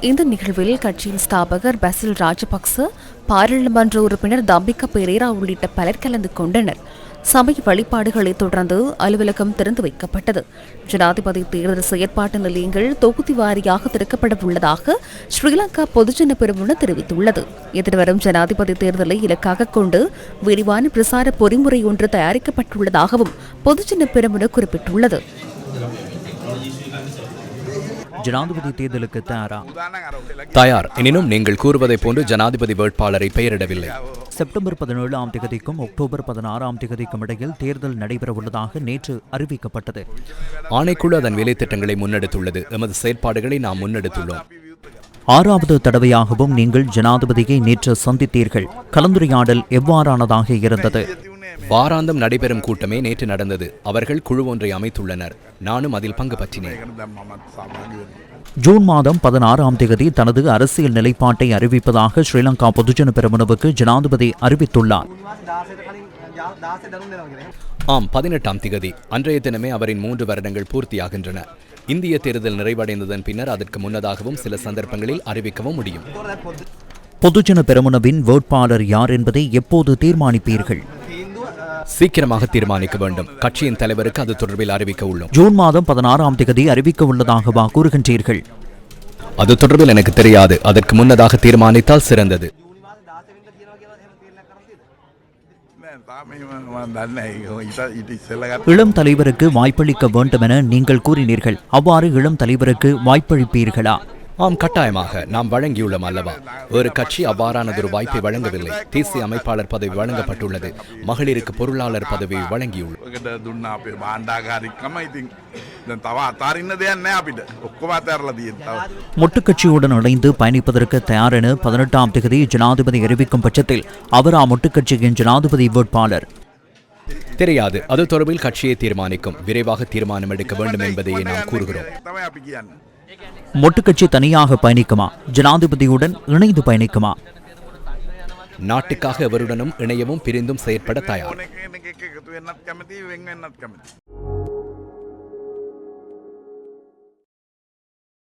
இந்த நிகழ்வில் கட்சியின் ஸ்தாபகர் பசில் ராஜபக்ச பாராளுமன்ற உறுப்பினர் தம்பிக்க பெரேரா உள்ளிட்ட பலர் கலந்து கொண்டனர். சமய வழிபாடுகளை தொடர்ந்து அலுவலகம் திறந்து வைக்கப்பட்டது. ஜனாதிபதி தேர்தல் செயற்பாட்டு நிலையங்கள் தொகுதி வாரியாக திறக்கப்பட உள்ளதாக ஸ்ரீலங்கா பொதுஜன பெருமுன தெரிவித்துள்ளது. எதிர்வரும் ஜனாதிபதி தேர்தலை இலக்காக கொண்டு விரிவான பிரசார பொறிமுறை ஒன்று தயாரிக்கப்பட்டுள்ளதாகவும் பொதுஜன பெருமுன குறிப்பிட்டுள்ளது. ஜனாதிபதி தேர்தலுக்கு தயாரா? தயார். எனினும் நீங்கள் கூறுவதைப் போன்று ஜனாதிபதி வேட்பாளரை பெயரிடவில்லை. செப்டம்பர் பதினேழாம் தேதிக்கும் அக்டோபர் பதினாறாம் தேதிக்கும் இடையில் தேர்தல் நடைபெறவுள்ளதாக நேற்று அறிவிக்கப்பட்டது. ஆணைக்குழு அதன் வேலைத்திட்டங்களை முன்னெடுத்துள்ளது. எமது செயற்பாடுகளை நாம் முன்னெடுத்துள்ளோம். ஆறாவது தடவையாகவும் நீங்கள் ஜனாதிபதியை நேற்று சந்தித்தீர்கள். கலந்துரையாடல் எவ்வாறானதாக இருந்தது? வாராந்தம் நடைபெறும் கூட்டமே நேற்று நடந்தது. அவர்கள் குழு ஒன்றை அமைத்துள்ளனர். நானும் அதில் பங்கு பற்றினேன். ஜூன் மாதம் பதினாறாம் தேதி தனது அரசியல் நிலைப்பாட்டை அறிவிப்பதாக ஸ்ரீலங்கா பொதுஜன பெரமுனவுக்கு ஜனாதிபதி அறிவித்துள்ளார். ஆம் பதினெட்டாம் திகதி. அன்றைய தினமே அவரின் மூன்று வருடங்கள் பூர்த்தியாகின்றன. இந்திய தேர்தல் நிறைவடைந்ததன் பின்னர் அதற்கு முன்னதாகவும் சில சந்தர்ப்பங்களில் அறிவிக்கவும் முடியும். பொதுஜன பெரமுனவின் வேட்பாளர் யார் என்பதை எப்போது தீர்மானிப்பீர்கள்? சீக்கிரமாக தீர்மானிக்க வேண்டும். கட்சியின் தலைவருக்கு அது தொடர்பில் அறிவிக்க உள்ளோம். ஜூன் மாதம் பதினாறாம் தேதி அறிவிக்க உள்ளதாகவா கூறுகின்றீர்கள்? அது தொடர்பில் எனக்கு தெரியாது. அதற்கு முன்னதாக தீர்மானித்தால் சிறந்தது. இளம் தலைவருக்கு வாய்ப்பளிக்க வேண்டும் என நீங்கள் கூறினீர்கள். அவ்வாறு இளம் தலைவருக்கு வாய்ப்பளிப்பீர்களா? ஆம் கட்டாயமாக. நாம் வழங்கியுள்ளோம் அல்லவா? ஒரு கட்சி அவ்வாறானதொரு வாய்ப்பை வழங்கவில்லை. தேசிய அமைப்பாளர் பதவி வழங்கப்பட்டுள்ளது. மகளிருக்கு பொருளாளர் பதவி வழங்கியுள்ளது மொட்டு கட்சியுடன் இணைந்து பயணிப்பதற்கு தயார் என பதினெட்டாம் தேதி ஜனாதிபதி அறிவிக்கும் பட்சத்தில் அவர் அம்முட்டு கட்சியின் ஜனாதிபதி வேட்பாளர் தெரியாது. அது தொடர்பில் கட்சியை தீர்மானிக்கும். விரைவாக தீர்மானம் எடுக்க வேண்டும் என்பதையே நாம் கூறுகிறோம். மொட்டுக்கட்சி தனியாக பயணிக்குமா? ஜனாதிபதியுடன் இணைந்து பயணிக்குமா? நாட்டுக்காக அவருடனும் இணையமும் பிரிந்தும் செயற்பட தயார்.